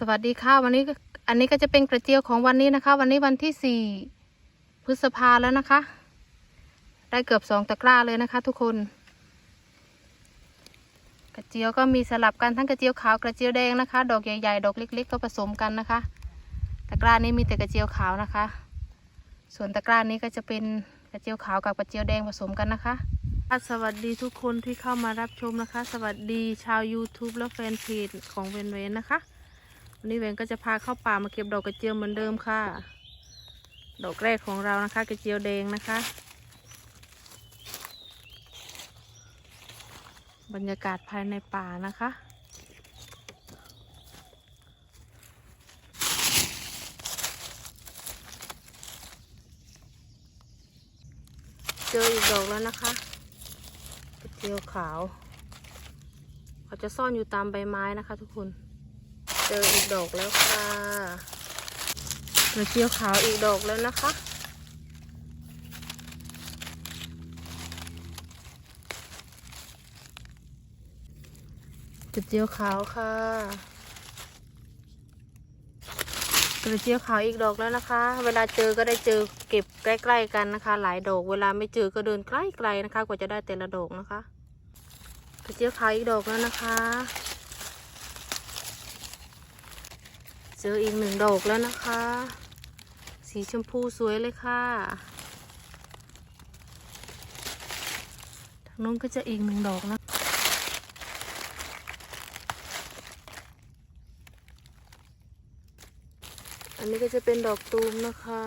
สวัสดีค่ะวันนี้อันนี้ก็จะเป็นกระเจียวของวันนี้นะคะ วันนี้วันที่สี่พฤษภาแล้วนะคะ ได้เกือบสองตะกร้าเลยนะคะ ทุกคน กระเจียวก็มีสลับกันทั้งกระเจียวขาวกระเจียวแดงนะคะ ดอกใหญ่ๆดอกเล็ก ๆ ก็ผสมกันนะคะ ตะกร้านี้มีแต่กระเจียวขาวนะคะ ส่วนตะกร้านี้ก็จะเป็นกระเจียวขาวกับกระเจียวแดงผสมกันนะคะสวัสดีทุกคนที่เข้ามารับชมนะคะ สวัสดีชาว YouTube และแฟนเพจของเวนเวนนะคะ วันนี้เวนก็จะพาเข้าป่ามาเก็บดอกกระเจียวเหมือนเดิมค่ะ ดอกแรกของเรานะคะ กระเจียวแดงนะคะ บรรยากาศภายในป่านะคะเจออีกดอกแล้วนะคะกระเจียวขาว เขาจะซ่อนอยู่ตามใบไม้นะคะทุกคน เจออีกดอกแล้วค่ะกระเจียวขาวอีกดอกแล้วนะคะ กระเจียวขาวค่ะ กระเจียวขาวอีกดอกแล้วนะคะ เวลาเจอก็ได้เจอเก็บใกล้ๆกันนะคะ หลายดอก เวลาไม่เจอก็เดินใกล้ๆนะคะ กว่าจะได้แต่ละดอกนะคะ กระเจียวขาวอีกดอกแล้วนะคะ เจออีกหนึ่งดอกแล้วนะคะ สีชมพูสวยเลยค่ะ ทางนู้นก็จะอีกหนึ่งดอกนะอันนี้ก็จะเป็นดอกตูมนะคะ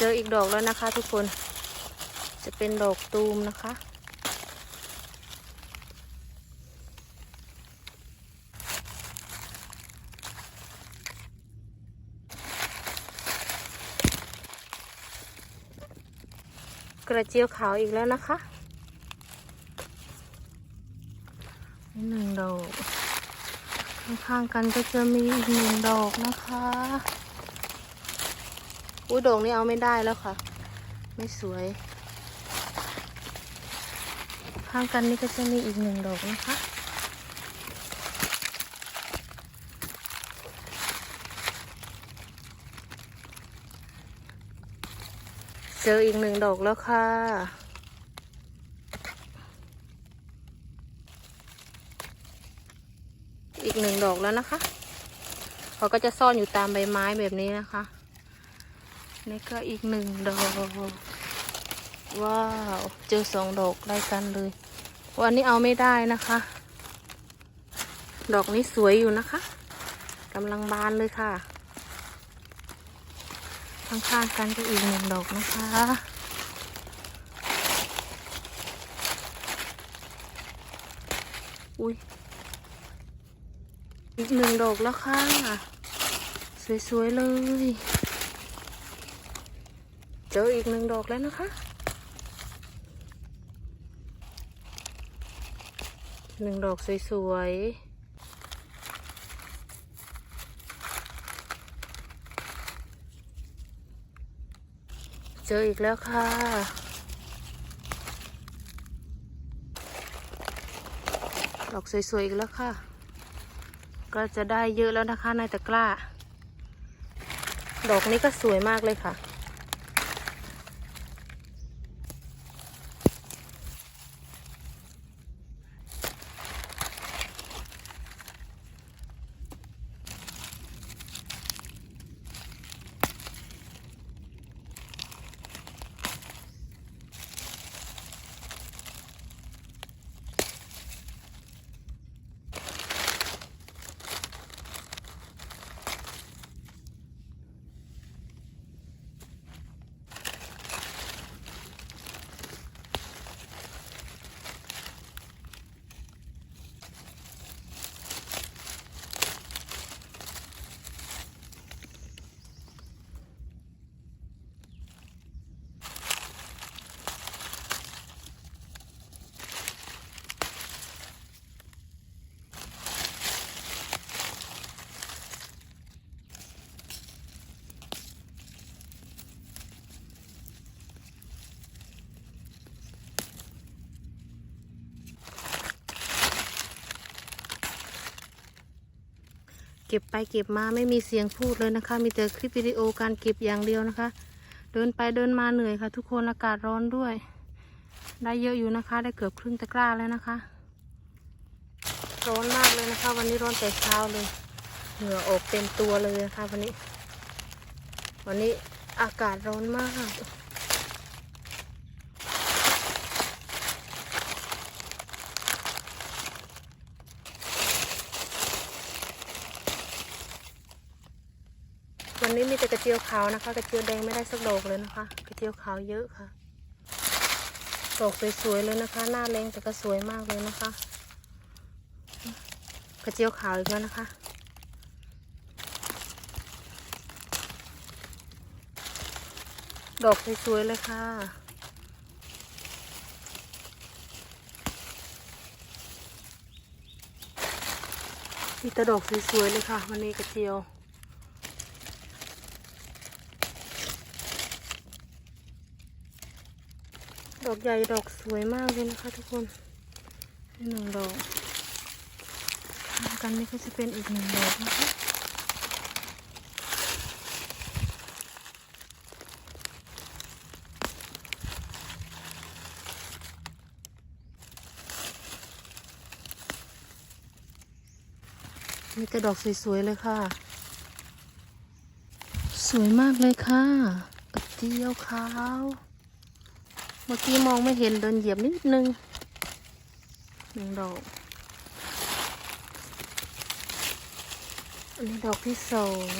เจออีกดอกแล้วนะคะทุกคน จะเป็นดอกตูมนะคะ กระเจียวขาวอีกแล้วนะคะหนึ่งดอกข้างๆกันก็จะมีอีกหนึ่งดอกนะคะ อุ้ดอกนี้เอาไม่ได้แล้วค่ะ ไม่สวย ข้างกันนี่ก็จะมีอีกหนึ่งดอกนะคะเจออีกหนึ่งดอกแล้วค่ะ อีกหนึ่งดอกแล้วนะคะ เขาก็จะซ่อนอยู่ตามใบไม้แบบนี้นะคะ นี่ก็อีกหนึ่งดอกว้าวเจอสองดอกได้กันเลย วันนี้เอาไม่ได้นะคะ ดอกนี้สวยอยู่นะคะกำลังบานเลยค่ะข้างๆกันก็อีกหนึ่งดอกนะคะอุ้ยอีกหนึ่งดอกแล้วค่ะ สวยๆเลย จออีกหนึ่งดอกแล้วนะคะหนึ่งดอกสวยๆ เจออีกแล้วค่ะ ดอกสวยๆ อีกแล้วค่ะ ก็จะได้เยอะแล้วนะคะในตะกร้า ดอกนี้ก็สวยมากเลยค่ะ เก็บไปเก็บมาไม่มีเสียงพูดเลยนะคะ มีแต่คลิปวิดีโอการเก็บอย่างเดียวนะคะ เดินไปเดินมาเหนื่อยค่ะ ทุกคนอากาศร้อนด้วย ได้เยอะอยู่นะคะ ได้เกือบครึ่งตะกร้าแล้วนะคะ ร้อนมากเลยนะคะ วันนี้ร้อนแต่เช้าเลย เหงื่อออกเต็มตัวเลยนะคะวันนี้ วันนี้อากาศร้อนมาก นนี้มีแต่กระเจียวขาวนะคะ กระเจียวแดงไม่ได้สักดอกเลยนะคะ กระเจียวขาวเยอะค่ะ ดอกสวยๆเลยนะคะ หน้าแรงแต่ก็สวยมากเลยนะคะ กระเจียวขาวอีกแล้วนะคะ ดอกสวยๆเลยค่ะมีแต่ดอกสวยๆเลยค่ะวันนี้กระเจียว ดอกใหญ่ดอกสวยมากเลยนะคะทุกคนหนึ่งดอกทางกันนี่ก็จะเป็นอีกหนึ่งดอกนะคะมีแต่ดอกสวยๆเลยค่ะ สวยมากเลยค่ะกระเจียวขาว เมื่อกี้มองไม่เห็นโดนเหยียบนิดนึงหนึ่งดอกอันนี้ดอกที่สอง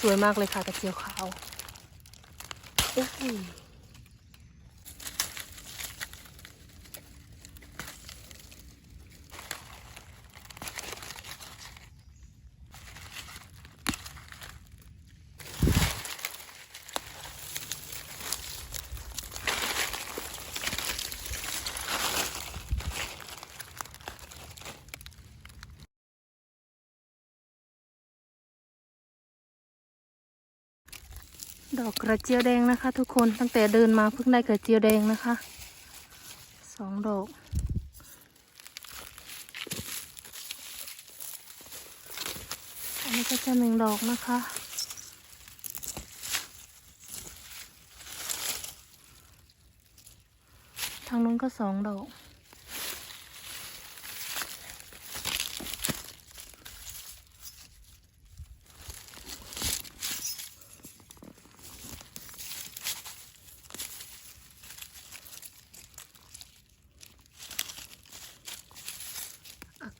สวยมากเลยค่ะกระเจียวขาวโอ้ ดอกกระเจียวแดงนะคะ ทุกคนตั้งแต่เดินมาเพิ่งได้กระเจียวแดงนะคะสองดอกอันนี้ก็จะหนึ่งดอกนะคะทางนู้นก็สองดอก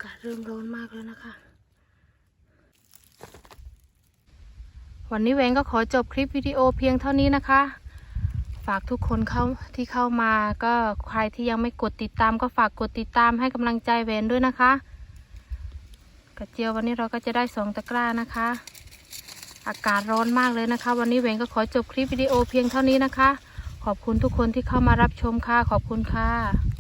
ากาศเริ่มร้อนมากแล้วนะคะ วันนี้แหวงก็ขอจบคลิปวิดีโอเพียงเท่านี้นะคะ ฝากทุกคนเข้าที่เข้ามาก็ใครที่ยังไม่กดติดตาม ก็ฝากกดติดตามให้กำลังใจแหวนด้วยนะคะ กระเจียววันนี้เราก็จะได้สองตะกร้านะคะ อากาศร้อนมากเลยนะคะ วันนี้แหวงก็ขอจบคลิปวิดีโอเพียงเท่านี้นะคะ ขอบคุณทุกคนที่เข้ามารับชมค่ะ ขอบคุณค่ะ